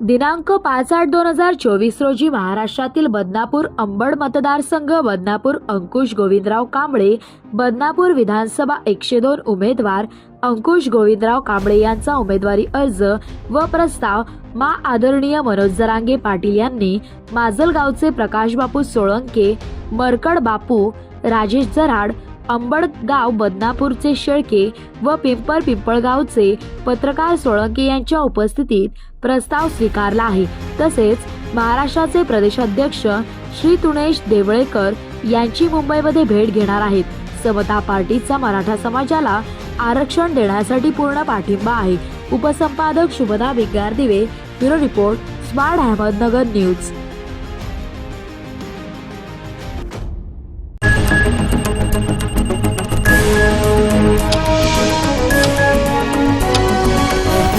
दिनांक पाच आठ दोन हजार चोवीस रोजी महाराष्ट्रातील बदनापूर अंबड मतदारसंघ बदनापूर अंकुश गोविंदराव कांबळे बदनापूर विधानसभा एकशे दोन उमेदवार अंकुश गोविंदराव कांबळे यांचा उमेदवारी अर्ज व प्रस्ताव मा आदरणीय मनोज जरांगे पाटील यांनी माजलगावचे प्रकाश बापू सोळंके मरकड बापू राजेश जराड अंबडगाव बदनापूरचे शेळके व पिंपर पिंपळगावचे पत्रकार सोळंके यांच्या उपस्थितीत प्रस्ताव स्वीकारला आहे. तसेच महाराष्ट्राचे प्रदेशाध्यक्ष श्री तुणेश देवळेकर यांची मुंबईमध्ये भेट घेणार आहेत. समता पार्टीचा मराठा समाजाला आरक्षण देण्यासाठी पूर्ण पाठिंबा आहे. उपसंपादक शुभदा बिगार दिवे bureau report smart Ahmednagar news.